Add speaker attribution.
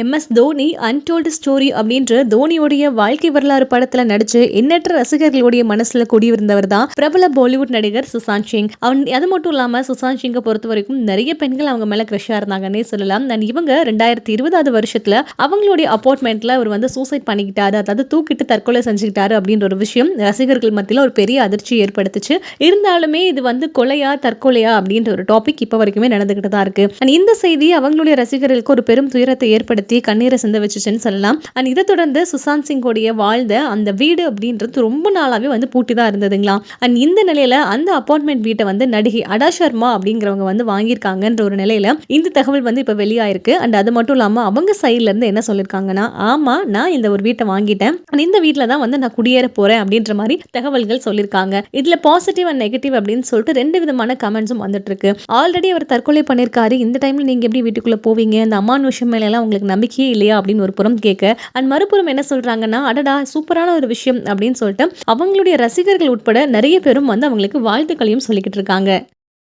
Speaker 1: MS Dhoni untold story அப்படின்ற தோனியோடைய வாழ்க்கை வரலாறு படத்துல நடிச்சு எண்ணற்ற ரசிகர்களுடைய மனசுல குடியிருந்தவர் தான் பிரபல பாலிவுட் நடிகர் சுசாந்த் சிங். அவன் அது மட்டும் இல்லாம சுசாந்த் சிங்கை பொறுத்த வரைக்கும் நிறைய பெண்கள் அவங்க மேல கிரஷா இருந்தாங்கன்னே சொல்லலாம். அண்ட் இவங்க ரெண்டாயிரத்தி இருபதாவது வருஷத்துல அவங்களுடைய அப்பார்ட்மெண்ட்ல அவர் வந்து சூசைட் பண்ணிக்கிட்டாரு. அதாவது தூக்கிட்டு தற்கொலை செஞ்சுக்கிட்டாரு அப்படின்ற ஒரு விஷயம் ரசிகர்கள் மத்தியில் ஒரு பெரிய அதிர்ச்சி ஏற்படுத்துச்சு. இருந்தாலுமே இது வந்து கொலையா தற்கொலையா அப்படின்ற ஒரு டாபிக் இப்போ வரைக்குமே நடந்துகிட்டு தான் இருக்கு. அண்ட் இந்த செய்தி அவங்களுடைய ரசிகர்களுக்கு ஒரு பெரும் துயரத்தை ஏற்படுத்தி கண்ணீரை சிந்த வச்சுச்சுன்னு சொல்லலாம். அண்ட் இதை தொடர்ந்து சுசாந்த் சிங்கோடைய வாழ்ந்த அந்த வீடு அப்படின்றது ரொம்ப நாளாகவே வந்து பூட்டி தான் இருந்ததுங்களா? அண்ட் இந்த நிலையில அந்த அப்பார்ட்மெண்ட் வீட்டை வந்து நடிகை அடா சர்மா அப்படிங்கிறவங்க வந்து வாங்கியிருக்காங்கன்ற ஒரு நிலையில இந்த தகவல் வந்து இப்போ வெளியாயிருக்கு. அண்ட் அது மட்டும் இல்லாமல் அவங்க சைட்ல இருந்து என்ன சொல்லியிருக்காங்கன்னா ஆமா நான் இந்த ஒரு வீட்டை வாங்கிட்டேன். அண்ட் இந்த வீட்டில் தான் வந்து நான் குடியேற போறேன் அப்படின்ற மாதிரி தகவல்கள் சொல்லியிருக்காங்க இதுல பாசிட்டிவ் அண்ட் நெகட்டிவ் அப்படின்னு சொல்லிட்டு ரெண்டு விதமான கமெண்ட்ஸும் வந்துட்டு இருக்கு. ஆல்ரெடி அவர் தற்கொலை பண்ணியிருக்காரு இந்த டைம்ல நீங்க எப்படி வீட்டுக்குள்ள போவீங்க? அந்த அம்மான் விஷயம் மேலாம் எல்லாம் உங்களுக்கு நம்பிக்கையே இல்லையா அப்படின்னு ஒரு புறம் கேட்க அண்ட் மறுபுறம் என்ன சொல்றாங்கன்னா அடடா சூப்பரான ஒரு விஷயம் அப்படின்னு சொல்லிட்டு அவங்களுடைய ரசிகர்கள் உட்பட நிறைய பேரும் வந்து அவங்களுக்கு வாழ்த்துக்களையும் சொல்லிக்கிட்டு இருக்காங்க.